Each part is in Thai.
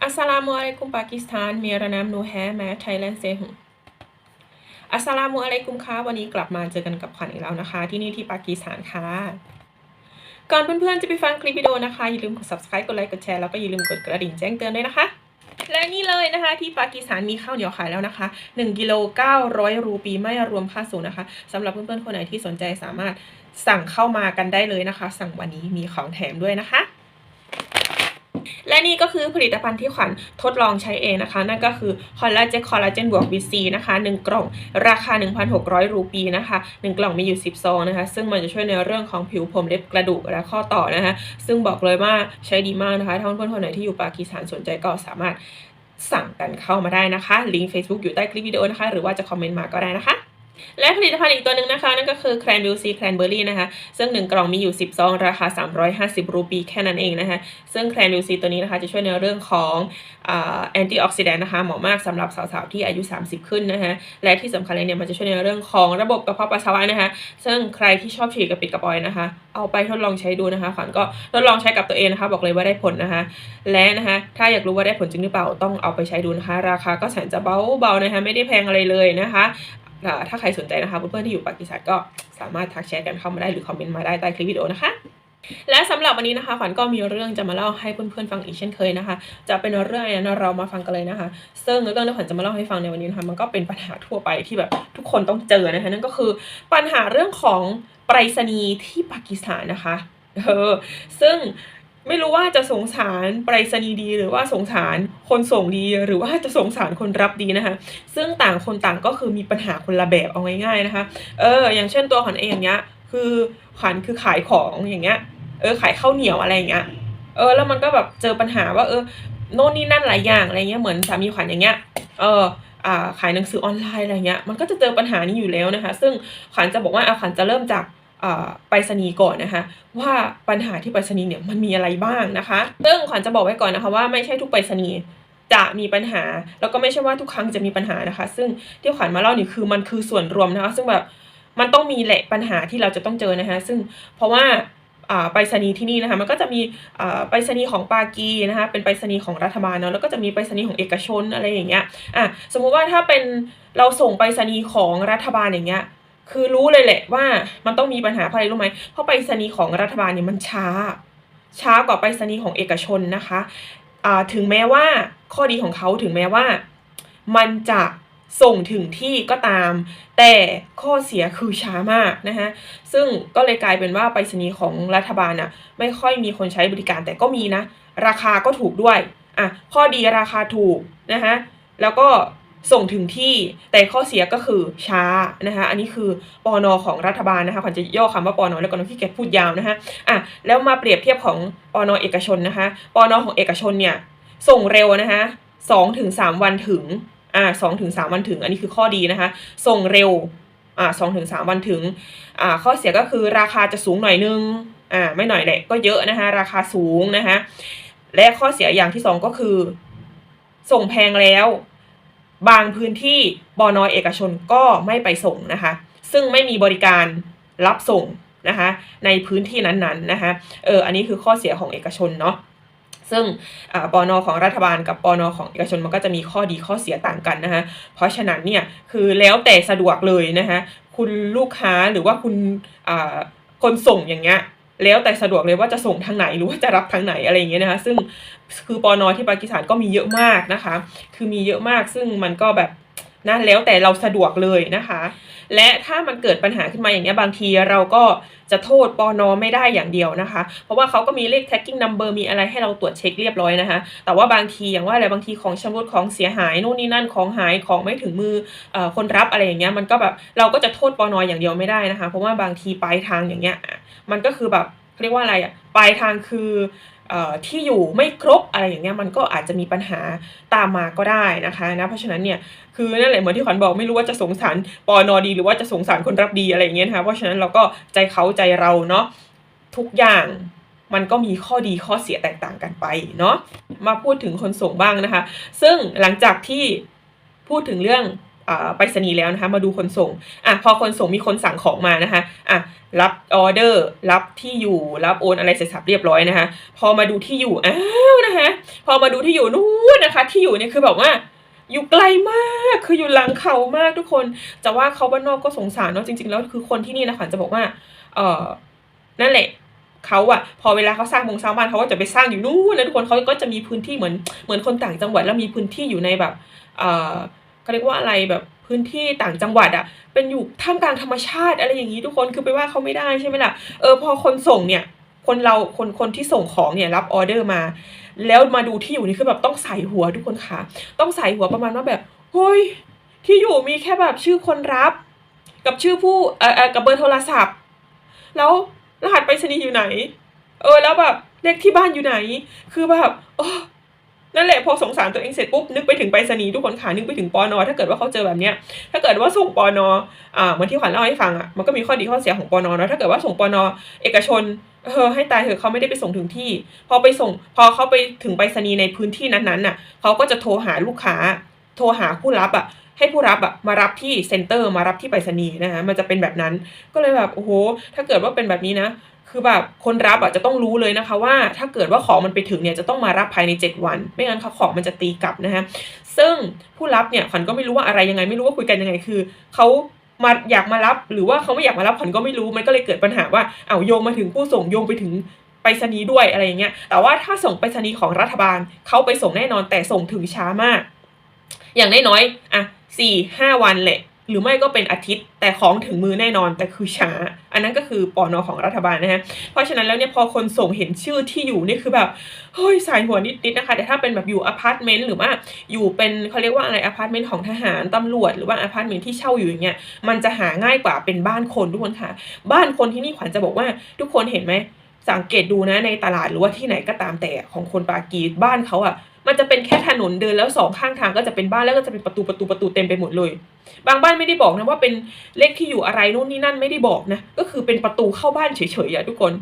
อัสสลามุอะลัยกุมปากีสถานเมียระนามนูแฮแมไทยแลนด์เซฮุอัสสลามุอะลัยกุมค่ะวันนี้กลับมาเจอกันกับขวัญอีกแล้วนะคะ ที่นี่ที่ปากีสถานค่ะก่อนเพื่อนๆจะไปฟังคลิปวิดีโอนะคะ อย่าลืมกด subscribe กดไลค์กดแชร์แล้วก็อย่าลืมกดกระดิ่งแจ้งเตือนด้วยนะคะ และนี่เลยนะคะ ที่ปากีสถานมีข้าวเหนียวขายแล้วนะคะ1กิโล900 รูปีไม่รวมค่าส่งนะคะสำหรับเพื่อนๆคนไหนที่สนใจสามารถสั่งเข้ามากันได้เลยนะคะ สั่งวันนี้มีของแถมด้วยนะคะ และนี่ก็คือผลิตภัณฑ์ที่ขวัญทดลองใช้เองนะคะ นั่นก็คือคอลลาเจนคอลลาเจนบวกบีซีนะคะ 1 กล่องราคา 1,600 รูปีนะคะ 1 กล่องมีอยู่ 10 ซองนะคะ ซึ่งมันจะช่วยในเรื่องของผิวผมเล็บกระดูกและข้อต่อนะคะ ซึ่งบอกเลยว่าใช้ดีมากนะคะถ้าเพื่อนๆคนไหนที่อยู่ปากีสถานสนใจก็สามารถสั่งกันเข้ามาได้นะคะ ลิงก์ Facebook อยู่ใต้คลิปวิดีโอนะคะ หรือว่าจะคอมเมนต์มาก็ได้นะคะ และผลิตภัณฑ์อีกตัวหนึ่งนะคะ นั่นก็คือแครนบิวซีแครนเบอร์รี่นะคะ ซึ่ง 1 กล่องมีอยู่ 10 ซอง ราคา 350 รูปีแค่นั้นเองนะคะ ซึ่งแครนบิวซีตัวนี้นะคะ จะช่วยในเรื่องของแอนตี้ออกซิแดนต์นะคะ เหมาะมากสำหรับสาวๆ ที่อายุ 30 ขึ้นนะคะ และที่สำคัญเลยเนี่ย มันจะช่วยในเรื่องของระบบกระเพาะปัสสาวะนะคะ ซึ่งใครที่ชอบฉีดกระปิดกระปอยนะคะ เอาไปทดลองใช้ดูนะคะขวัญก็ทดลองใช้กับตัวเองนะคะ บอกเลยว่าได้ผลนะคะ และนะคะ ถ้าอยากรู้ว่าได้ผลจริงหรือเปล่า ต้องเอาไปใช้ดูนะคะ ราคาก็แสนจะเบาๆนะคะ ไม่ได้แพงอะไรเลยนะคะ ถ้าใครสนใจนะคะเพื่อนๆที่อยู่ปากีสถานก็สามารถทักแชทกันเข้ามาได้หรือคอมเมนต์มาได้ใต้คลิปวิดีโอนะคะและสำหรับวันนี้นะคะขวัญก็มีเรื่องจะมาเล่าให้เพื่อนๆฟังอีกเช่นเคยนะคะ จะเป็นเรื่องอะไรนั้นเรามาฟังกันเลยนะคะ ซึ่งเรื่องที่ขวัญจะมาเล่าให้ฟังในวันนี้นะคะมันก็เป็นปัญหาทั่วไปที่แบบทุกคนต้องเจอนะคะนั่นก็คือปัญหาเรื่องของไปรษณีย์ที่ปากีสถานนะคะเออซึ่ง ไม่รู้ว่าจะสงสารไปรษณีย์ดี หรือว่าสงสารคนส่งดี หรือว่าจะสงสารคนรับดีนะคะ ซึ่งต่างคนต่างก็คือมีปัญหาคนละแบบเอาง่ายๆนะคะ เออ อย่างเช่นตัวขวัญเองอย่างเงี้ย คือขวัญคือขายของอย่างเงี้ย เออ ขายข้าวเหนียวอะไรอย่างเงี้ย เออ แล้วมันก็แบบเจอปัญหาว่า เออ โน่นนี่นั่นหลายอย่างอะไรเงี้ย เหมือนสามีขวัญอย่างเงี้ย เอออ่าขายหนังสือออนไลน์อะไรเงี้ย มันก็จะเจอปัญหานี้อยู่แล้วนะคะ ซึ่งขวัญจะบอกว่าอะขวัญจะเริ่มจาก ไปรษณีย์ก่อนนะคะว่าปัญหาที่ไปรษณีย์เนี่ยมันมีอะไรบ้างนะคะ ซึ่งขวัญจะบอกไว้ก่อนนะคะว่าไม่ใช่ทุกไปรษณีย์จะมีปัญหา แล้วก็ไม่ใช่ว่าทุกครั้งจะมีปัญหานะคะ ซึ่งที่ขวัญมาเล่านี่คือมันคือส่วนรวมนะคะ ซึ่งแบบมันต้องมีแหละปัญหาที่เราจะต้องเจอนะคะ ซึ่งเพราะว่าไปรษณีย์ที่นี่นะคะมันก็จะมีไปรษณีย์ของปากีนะคะเป็นไปรษณีย์ของรัฐบาลเนาะแล้วก็จะมีไปรษณีย์ของเอกชนอะไรอย่างเงี้ยอะสมมุติว่าถ้าเป็นเราส่งไปรษณีย์ของรัฐบาลอย่างเงี้ย คือรู้เลยแหละว่ามันต้องมีปัญหาเพราะอะไรรู้ไหมเพราะไปรษณีย์ของรัฐบาลเนี่ยมันช้า ช้ากว่าไปรษณีย์ของเอกชนนะคะอ่าถึงแม้ว่าข้อดีของเขาถึงแม้ว่า มันจะส่งถึงที่ก็ตาม แต่ข้อเสียคือช้ามากนะคะซึ่งก็เลยกลายเป็นว่าไปรษณีย์ของรัฐบาลน่ะไม่ค่อยมีคนใช้บริการแต่ก็มีนะ ราคาก็ถูกด้วยอะข้อดีราคาถูกนะคะแล้วก็ ส่งถึงที่แต่ข้อเสียก็คือช้านะคะอันนี้คือปอนอของรัฐบาลนะคะขวัญจะย่อคำว่าปอนอแล้วก็น้องที่แกพูดยาวนะคะอะแล้วมาเปรียบเทียบของปอนอเอกชนนะคะปอนอของเอกชนเนี่ยส่งเร็วนะคะสองถึงสามวันถึงอ่าสองถึงสามวันถึง อันนี้คือข้อดีนะคะ ส่งเร็วอ่าสองถึงสามวันถึงอ่าข้อเสียก็คือราคาจะสูงหน่อยนึงอ่าไม่หน่อยแหละก็เยอะนะคะราคาสูงนะคะและข้อเสียอย่างที่สองก็คือ ส่งแพงแล้ว บางพื้นที่บอนอเอกชนก็ไม่ไปส่งนะคะ ซึ่งไม่มีบริการรับส่งนะคะในพื้นที่นั้นๆนะคะเอออันนี้คือข้อเสียของเอกชนเนาะซึ่งปอนอของรัฐบาลกับปอนอของเอกชนมันก็จะมีข้อดีข้อเสียต่างกันนะคะเพราะฉะนั้นเนี่ยคือแล้วแต่สะดวกเลยนะคะคุณลูกค้าหรือว่าคุณคนส่งอย่างเงี้ย แล้วแต่สะดวกเลยว่าจะส่งทางไหนหรือว่าจะรับทางไหนอะไรอย่างเงี้ยนะคะ ซึ่งคือปอนอที่ปากีสถานก็มีเยอะมากนะคะ คือมีเยอะมากซึ่งมันก็แบบนะแล้วแต่เราสะดวกเลยนะคะ และถ้ามันเกิดปัญหาขึ้นมาอย่างเงี้ยบางทีเราก็จะโทษปอนอไม่ได้อย่างเดียวนะคะ เพราะว่าเขาก็มีเลข tracking number มีอะไรให้เราตรวจเช็คเรียบร้อยนะคะ แต่ว่าบางทีอย่างว่าอะไรบางทีของชำรุดของเสียหายนู่นนี่นั่นของหายของไม่ถึงมืออคนรับอะไรอย่างเงี้ยมันก็แบบเราก็จะโทษปอนออย่างเดียวไม่ได้นะคะ เพราะว่าบางทีปลายทางอย่างเงี้ยมันก็คือแบบเรียกว่าอะไรอะปลายทางคือ ที่อยู่ไม่ครบอะไรอย่างเงี้ยมันก็อาจจะมีปัญหาตามมาก็ได้นะคะนะเพราะฉะนั้นเนี่ยคือนั่นแหละเหมือนที่ขวัญบอกไม่รู้ว่าจะสงสารปอนอดี หรือว่าจะสงสารคนรับดีอะไรอย่างเงี้ยนะคะเพราะฉะนั้นเราก็ใจเขาใจเราเนาะทุกอย่างมันก็มีข้อดีข้อเสียแตกต่างกันไปเนาะมาพูดถึงคนส่งบ้างนะคะ ซึ่งหลังจากที่พูดถึงเรื่อง ไปรษณีย์แล้วนะคะ มาดูคนส่งอะพอคนส่งมีคนสั่งของมานะคะอะรับออเดอร์รับที่อยู่รับโอนอะไรเสร็จสับเรียบร้อยนะคะ พอมาดูที่อยู่อ้าวนะคะพอมาดูที่อยู่นู้นนะคะ ที่อยู่เนี่ยคือแบบว่าอยู่ไกลมากคืออยู่หลังเขามากทุกคนจะว่าเขาบ้านนอกก็สงสารเนาะจริง ๆ แล้วคือคนที่นี่นะคะจะบอกว่าเออนั่นแหละเขาอะพอเวลาเขาสร้างมงสร้างบ้านเขาก็จะไปสร้างอยู่นู่นนะทุกคนเขาก็จะมีพื้นที่เหมือนเหมือนคนต่างจังหวัดแล้วมีพื้นที่อยู่ในแบบเออ เขาเรียกว่าอะไรแบบพื้นที่ต่างจังหวัดอะเป็นอยู่ท่ามกลางธรรมชาติอะไรอย่างนี้ทุกคนคือไปว่าเขาไม่ได้ใช่ไหมล่ะเออพอคนส่งเนี่ยคนเราคนคนที่ส่งของเนี่ยรับออเดอร์มา แล้วมาดูที่อยู่นี่คือแบบต้องใส่หัวทุกคนค่ะ ต้องใส่หัวประมาณว่าแบบเฮ้ยที่อยู่มีแค่แบบชื่อคนรับ กับชื่อผู้เอ่อเออกับเบอร์โทรศัพท์ แล้วรหัสไปรษณีย์อยู่ไหน เออแล้วแบบเลขที่บ้านอยู่ไหน คือแบบโอ้ นั่นแหละพอสงสารตัวเองเสร็จปุ๊บนึกไปถึงไปรษณีย์ทุกคนค่ะนึกไปถึงปอนอถ้าเกิดว่าเขาเจอแบบเนี้ยถ้าเกิดว่าส่งปอนออ่าเหมือนที่ขวัญเล่าให้ฟังอะมันก็มีข้อดีข้อเสียของปอนอเนาะถ้าเกิดว่าส่งปอนอเอกชนเออให้ตายเถอะเขาไม่ได้ไปส่งถึงที่ พอไปส่ง พอเขาไปถึงไปรษณีย์ในพื้นที่นั้นๆน่ะเขาก็จะโทรหาลูกค้า โทรหาผู้รับอะ ให้ผู้รับอะมารับที่เซ็นเตอร์มารับที่ไปรษณีย์นะคะมันจะเป็นแบบนั้น ก็เลยแบบโอ้โห ถ้าเกิดว่าเป็นแบบนี้นะ คือแบบคนรับอะจะต้องรู้เลยนะคะว่า ถ้าเกิดว่าของมันไปถึงเนี่ยจะต้องมารับภายใน 7 วัน ไม่งั้นเขาของมันจะตีกลับนะคะซึ่งผู้รับเนี่ยขวัญก็ไม่รู้ว่าอะไรยังไงไม่รู้ว่าคุยกันยังไงคือเขามาอยากมารับหรือว่าเขาไม่อยากมารับขวัญก็ไม่รู้มันก็เลยเกิดปัญหาว่าเอาโยงมาถึงผู้ส่งโยงไปถึงไปรษณีย์ด้วยอะไรอย่างเงี้ย แต่ว่าถ้าส่งไปรษณีย์ของรัฐบาลเขาไปส่งแน่นอนแต่ส่งถึงช้ามาก อย่างน้อยๆอะ สี่ห้าวันแหละ หรือไม่ก็เป็นอาทิตย์แต่ของถึงมือแน่นอนแต่คือช้า อันนั้นก็คือปอนอของรัฐบาลนะฮะเพราะฉะนั้นแล้วเนี่ยพอคนส่งเห็นชื่อที่อยู่นี่คือแบบเฮ้ยสายหัวนิดๆนะคะ แต่ถ้าเป็นแบบอยู่อพาร์ตเมนต์หรือว่าอยู่เป็นเขาเรียกว่าอะไรอพาร์ตเมนต์ของทหารตำรวจหรือว่าอพาร์ตเมนต์ที่เช่าอยู่อย่างเงี้ยมันจะหาง่ายกว่าเป็นบ้านคนทุกคนค่ะ บ้านคนที่นี่ขวัญจะบอกว่าทุกคนเห็นไหมสังเกตดูนะในตลาดหรือว่าที่ไหนก็ตามแต่ของคนปากีบ้านเขาอะ มันจะเป็นแค่ถนนเดินแล้วสองข้างทางก็จะเป็นบ้านแล้วก็จะเป็นประตูประตูประตูเต็มไปหมดเลย บางบ้านไม่ได้บอกนะว่าเป็นเลขที่อยู่อะไรนู่นนี่นั่นไม่ได้บอกนะ ก็คือเป็นประตูเข้าบ้านเฉยๆอะทุกคน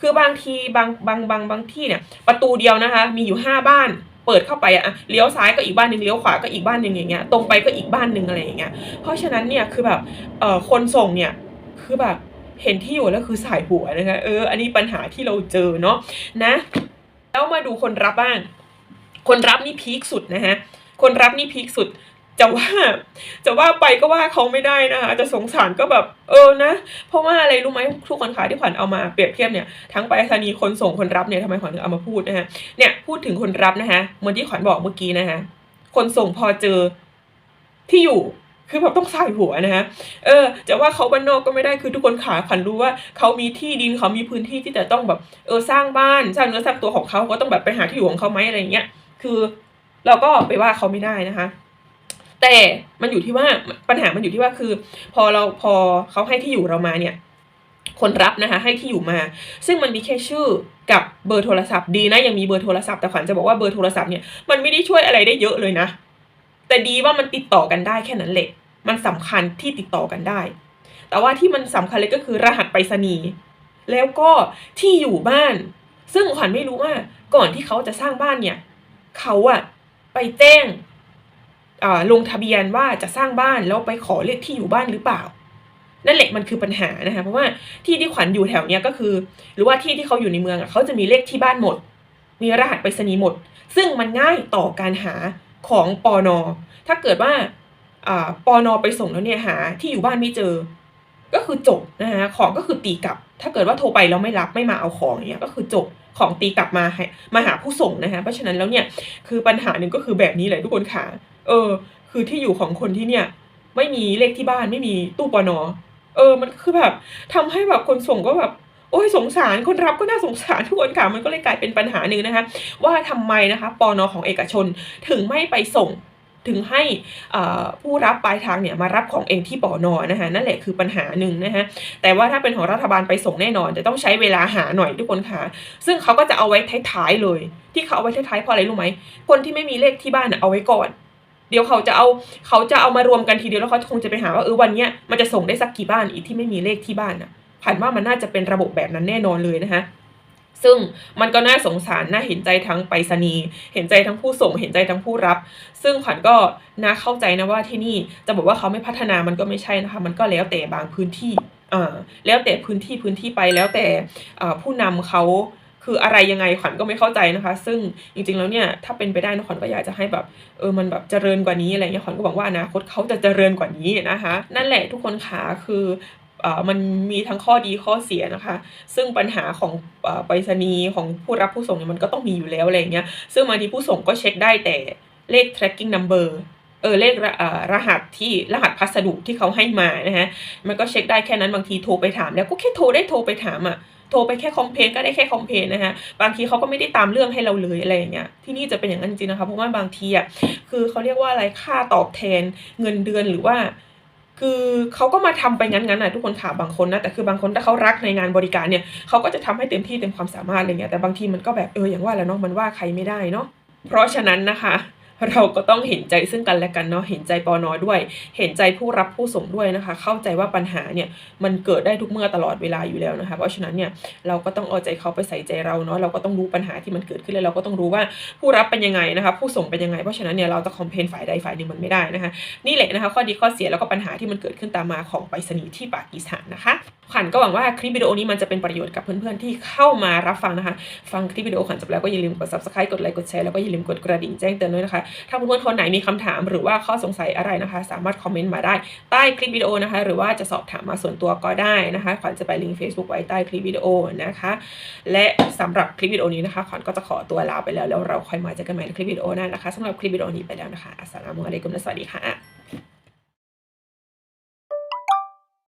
คือบางทีบางบางบางบางที่เนี่ย ประตูเดียวนะคะ มีอยู่ห้าบ้านเปิดเข้าไปอะเลี้ยวซ้ายก็อีกบ้านหนึ่งเลี้ยวขวาก็อีกบ้านหนึ่งอย่างเงี้ยตรงไปก็อีกบ้านหนึ่งอะไรอย่างเงี้ยเพราะฉะนั้นเนี่ยคือแบบเอ่อคนส่งเนี่ยคือแบบเห็นที่อยู่แล้วคือสายหัวนะคะเอออันนี้ปัญหาที่เราเจอเนาะนะ แล้วมาดูคนรับบ้าง คนรับนี่พีคสุดนะฮะ คนรับนี่พีคสุด จะว่า จะว่าไปก็ว่าเขาไม่ได้นะคะจะสงสารก็แบบ เออนะ เพราะว่าอะไรรู้ไหมทุกคนคะที่ขวัญเอามาเปรียบเทียบเนี่ยทั้งไปรษณีย์คนส่งคนรับเนี่ยทำไมขวัญถึงเอามาพูดนะฮะเนี่ยพูดถึงคนรับนะคะเหมือนที่ขวัญบอกเมื่อกี้นะคะคนส่งพอเจอที่อยู่คือแบบต้องใส่หัวนะฮะ เออ จะว่าเขาบ้านนอกก็ไม่ได้ คือทุกคนขาขวัญรู้ว่าเขามีที่ดินเขามีพื้นที่ที่จะต้องแบบ เออ สร้างบ้าน สร้างเนื้อสร้างตัวของเขาก็ต้องแบบไปหาที่อยู่ของเขาไหมอะไรเงี้ย คือเราก็ไปว่าเขาไม่ได้นะคะ แต่มันอยู่ที่ว่าปัญหามันอยู่ที่ว่าคือ พอเราพอเขาให้ที่อยู่เรามาเนี่ย คนรับนะคะ ให้ที่อยู่มา ซึ่งมันมีแค่ชื่อกับเบอร์โทรศัพท์ดีนะยังมีเบอร์โทรศัพท์แต่ขวัญจะบอกว่าเบอร์โทรศัพท์เนี่ยมันไม่ได้ช่วยอะไรได้เยอะเลยนะ แต่ดีว่ามันติดต่อกันได้แค่นั้นแหละมันสำคัญที่ติดต่อกันได้ แต่ว่าที่มันสำคัญเลยก็คือรหัสไปรษณีย์แล้วก็ที่อยู่บ้าน ซึ่งขวัญไม่รู้ว่าก่อนที่เขาจะสร้างบ้านเนี่ย เขาอะไปแจ้งอ่าลงทะเบียนว่าจะสร้างบ้านแล้วไปขอเลขที่อยู่บ้านหรือเปล่า นั่นแหละมันคือปัญหานะคะเพราะว่าที่ที่ขวัญอยู่แถวเนี้ยก็คือ หรือว่าที่ที่เขาอยู่ในเมืองอะเขาจะมีเลขที่บ้านหมด มีรหัสไปรษณีย์หมด ซึ่งมันง่ายต่อการหาของปอนอถ้าเกิดว่าอ่าปอนอไปส่งแล้วเนี่ยหาที่อยู่บ้านไม่เจอ ก็คือจบนะคะของก็คือตีกลับ ถ้าเกิดว่าโทรไปแล้วไม่รับไม่มาเอาของเนี่ยก็คือจบของตีกลับมาให้มาหาผู้ส่งนะคะเพราะฉะนั้นแล้วเนี่ยคือปัญหาหนึ่งก็คือแบบนี้แหละทุกคนค่ะเออ คือที่อยู่ของคนที่เนี่ย ไม่มีเลขที่บ้านไม่มีตู้ปอนอเออ มันคือแบบทำให้แบบคนส่งก็แบบโอ้ยสงสารคนรับก็น่าสงสารทุกคนค่ะมันก็เลยกลายเป็นปัญหาหนึ่งนะคะว่าทำไมนะคะปอนอของเอกชนถึงไม่ไปส่ง ถึงให้ผู้รับปลายทางเนี่ยมารับของเองที่ปอนอนะคะนั่นแหละคือปัญหาหนึ่งนะคะแต่ว่าถ้าเป็นของรัฐบาลไปส่งแน่นอนแต่ต้องใช้เวลาหาหน่อยทุกคนค่ะ ซึ่งเขาก็จะเอาไว้ท้ายๆเลย ที่เขาเอาไว้ท้ายๆเพราะอะไรรู้ไหมคนที่ไม่มีเลขที่บ้านเอาไว้ก่อนเดี๋ยวเขาจะเอาเขาจะเอามารวมกันทีเดียวแล้วเขาคงจะไปหาว่าเออวันเนี้ยมันจะส่งได้สักกี่บ้านอีกที่ไม่มีเลขที่บ้านน่ะผ่านว่ามันน่าจะเป็นระบบแบบนั้นแน่นอนเลยนะคะ ซึ่งมันก็น่าสงสารน่าเห็นใจทั้งไปรษณีย์เห็นใจทั้งผู้ส่ง เห็นใจทั้งผู้รับ ซึ่งขวัญก็น่าเข้าใจนะว่าที่นี่จะบอกว่าเขาไม่พัฒนามันก็ไม่ใช่นะคะ มันก็แล้วแต่บางพื้นที่อ่าแล้วแต่พื้นที่พื้นที่ไปแล้วแต่อ่าผู้นำเขาคืออะไรยังไงขวัญก็ไม่เข้าใจนะคะ ซึ่งจริงๆแล้วเนี่ยถ้าเป็นไปได้นะขวัญก็อยากจะให้แบบเออมันแบบเจริญกว่านี้อะไรเงี้ยขวัญก็หวังว่าอนาคตเขาจะเจริญกว่านี้นะคะ นั่นแหละทุกคนขาคือ มันมีทั้งข้อดีข้อเสียนะคะ ซึ่งปัญหาของอไปรษณีย์ของผู้รับผู้ส่งเนี่ยมันก็ต้องมีอยู่แล้วอะไรเงี้ย ซึ่งบางทีผู้ส่งก็เช็คได้แต่เลข tracking number เออเลขรรหัสที่รหัสพัสดุที่เขาให้มานะฮะ มันก็เช็คได้แค่นั้นบางทีโทรไปถาม แล้วก็แค่โทรได้โทรไปถามอะโทรไปแค่คอมเพลนก็ได้แค่คอมเพลนนะฮะบางทีเขาก็ไม่ได้ตามเรื่องให้เราเลยอะไรอย่างเงี้ยที่นี่จะเป็นอย่างนั้นจริงนะคะเพราะว่าบางทีอะคือเขาเรียกว่าอะไรค่าตอบแทนเงินเดือนหรือว่า คือเขาก็มาทำไปงั้นๆน่ะทุกคนค่ะบางคนนะแต่คือบางคนถ้าเขารักในงานบริการเนี่ยเขาก็จะทำให้เต็มที่เต็มความสามารถอะไรเงี้ยแต่บางทีมันก็แบบเอออย่างว่าแหล้วเนาะมันว่าใครไม่ได้เนาะเพราะฉะนั้นนะคะ เราก็ต้องเห็นใจซึ่งกันและกันเนาะเห็นใจปอนอด้วย เห็นใจผู้รับผู้ส่งด้วยนะคะ เข้าใจว่าปัญหาเนี่ยมันเกิดได้ทุกเมื่อตลอดเวลาอยู่แล้วนะคะ เพราะฉะนั้นเนี่ยเราก็ต้องเอาใจเขาไปใส่ใจเราเนาะเราก็ต้องรู้ปัญหาที่มันเกิดขึ้นแล้วเราก็ต้องรู้ว่าผู้รับเป็นยังไงนะคะ ผู้ส่งเป็นยังไงเพราะฉะนั้นเนี่ยเราจะคอมเพนฝ่ายใดฝ่ายหนึ่งมันไม่ได้นะคะ นี่แหละนะคะ ข้อดีข้อเสียแล้วก็ปัญหาที่มันเกิดขึ้นตามมาของไปรษณีย์ที่ปากีสถานนะคะขวัญก็หวังว่าคลิปวิดีโอนี้มันจะเป็นประโยชน์กับเพื่อนๆที่เข้ามารับฟังนะคะ ฟังคลิปวิดีโอขวัญจบแล้วก็อย่าลืมกด subscribe กดไลค์กดแชร์แล้วก็อย่าลืมกดกระดิ่งแจ้งเตือนด้วยนะคะถ้าเพื่อนๆคนไหนมีคำถามหรือว่าข้อสงสัยอะไรนะคะ สามารถคอมเมนต์มาได้ใต้คลิปวิดีโอนะคะ หรือว่าจะสอบถามมาส่วนตัวก็ได้นะคะ ขวัญจะไปลิงก์ Facebook ไว้ใต้คลิปวิดีโอนะคะ และสำหรับคลิปวิดีโอนี้นะคะ ขวัญก็จะขอตัวลาไปแล้วแล้วเราค่อยมาเจอกันใหม่ในคลิปวิดีโอหน้านะคะสำหรับคลิปวิดีโอนี้ไปแล้วนะคะอัสสลามุอะลัยกุมและสวัสดีค่ะ